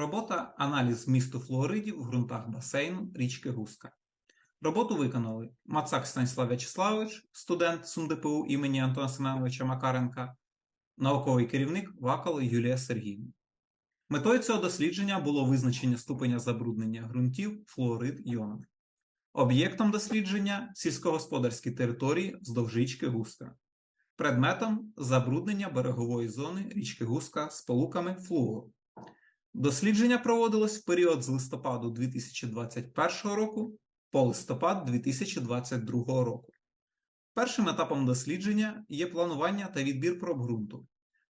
Робота аналіз змісту флуоридів в ґрунтах басейну річки Гуска. Роботу виконали Мацак Станіслав В'ячеславович, студент СумДПУ імені Антона Семеновича Макаренка, науковий керівник Вакал Юлія Сергіївна. Метою цього дослідження було визначення ступеня забруднення ґрунтів флуорид іоном. Об'єктом дослідження сільськогосподарські території вздовж річки Гуска. Предметом забруднення берегової зони річки Гуска сполуками флуору. Дослідження проводилось в період з листопаду 2021 року по листопад 2022 року. Першим етапом дослідження є планування та відбір проб ґрунту.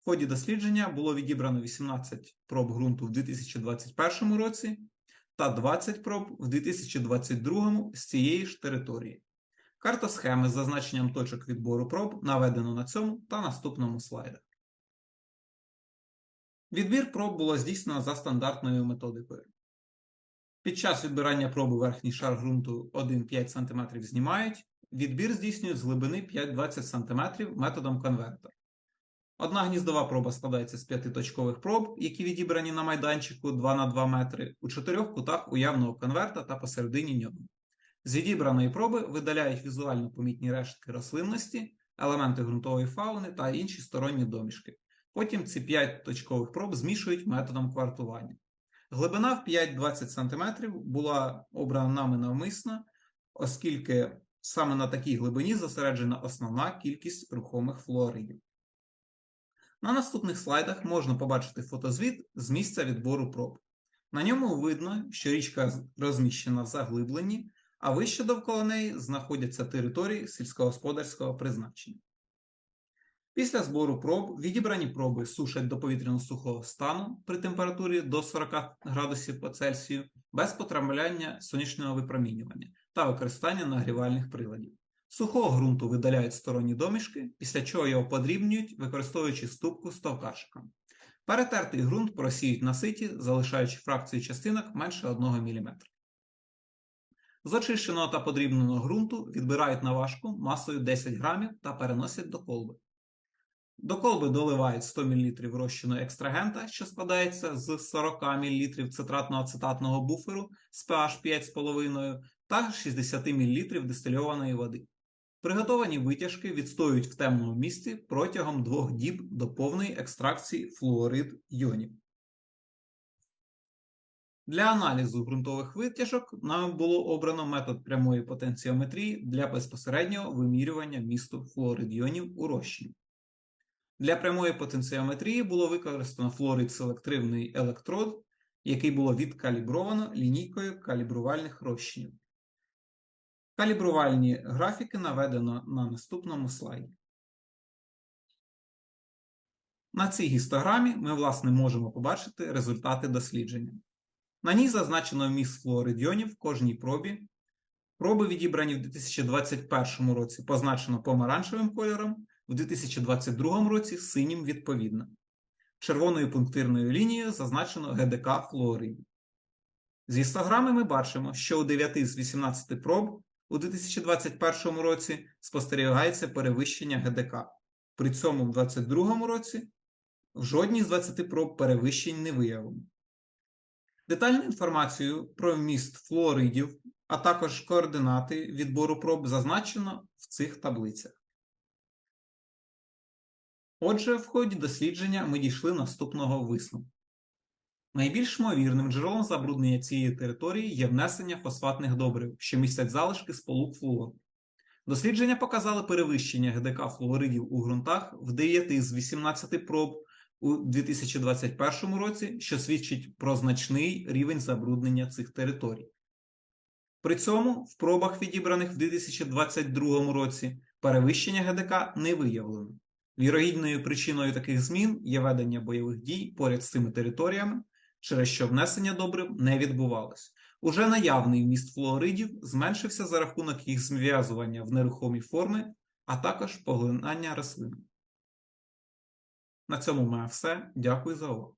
В ході дослідження було відібрано 18 проб ґрунту в 2021 році та 20 проб в 2022 з цієї ж території. Карта схеми з зазначенням точок відбору проб наведено на цьому та наступному слайдах. Відбір проб було здійснено за стандартною методикою. Під час відбирання проби верхній шар ґрунту 1-5 см знімають, відбір здійснюють з глибини 5-20 см методом конвертер. Одна гніздова проба складається з п'ятиточкових проб, які відібрані на майданчику 2 на 2 метри у чотирьох кутах уявного конверта та посередині нього. З відібраної проби видаляють візуально помітні рештки рослинності, елементи ґрунтової фауни та інші сторонні домішки. Потім ці 5 точкових проб змішують методом квартування. Глибина в 5-20 см була обрана нами навмисно, оскільки саме на такій глибині зосереджена основна кількість рухомих флуоридів. На наступних слайдах можна побачити фотозвіт з місця відбору проб. На ньому видно, що річка розміщена в заглибленні, а вище довкола неї знаходяться території сільськогосподарського призначення. Після збору проб відібрані проби сушать до повітряно-сухого стану при температурі до 40 градусів по Цельсію без потрапляння сонячного випромінювання та використання нагрівальних приладів. Сухого ґрунту видаляють сторонні домішки, після чого його подрібнюють, використовуючи ступку з товкашиком. Перетертий ґрунт просіють на ситі, залишаючи фракцію частинок менше 1 мм. З очищеного та подрібненого ґрунту відбирають на важку масою 10 грамів та переносять до колби. До колби доливають 100 мл розчину екстрагента, що складається з 40 мл цитратно-ацетатного буферу з pH 5,5 та 60 мл дистильованої води. Приготовані витяжки відстоюють в темному місці протягом двох діб до повної екстракції флуорид йонів. Для аналізу ґрунтових витяжок нам було обрано метод прямої потенціометрії для безпосереднього вимірювання місту флуорид-йонів у розчині. Для прямої потенціометрії було використано флорид селективний електрод, який було відкалібровано лінійкою калібрувальних розчинів. Калібрувальні графіки наведено на наступному слайді. На цій гістограмі ми, власне, можемо побачити результати дослідження. На ній зазначено вміст флуоридіонів в кожній пробі. Проби, відібрані в 2021 році, позначено помаранчевим кольором, в 2022 році синім відповідно. Червоною пунктирною лінією зазначено ГДК флуоридів. З гістограми ми бачимо, що у 9 з 18 проб у 2021 році спостерігається перевищення ГДК. При цьому в 2022 році в жодній з 20 проб перевищень не виявлено. Детальну інформацію про вміст флуоридів, а також координати відбору проб зазначено в цих таблицях. Отже, в ході дослідження ми дійшли наступного висновку. Найбільш ймовірним джерелом забруднення цієї території є внесення фосфатних добрив, що містять залишки сполук флуору. Дослідження показали перевищення ГДК флуоридів у ґрунтах в 9 з 18 проб у 2021 році, що свідчить про значний рівень забруднення цих територій. При цьому в пробах, відібраних в 2022 році, перевищення ГДК не виявлено. Вірогідною причиною таких змін є ведення бойових дій поряд з цими територіями, через що внесення добрив не відбувалось. Уже наявний вміст флуоридів зменшився за рахунок їх зв'язування в нерухомі форми, а також поглинання рослин. На цьому має все. Дякую за увагу.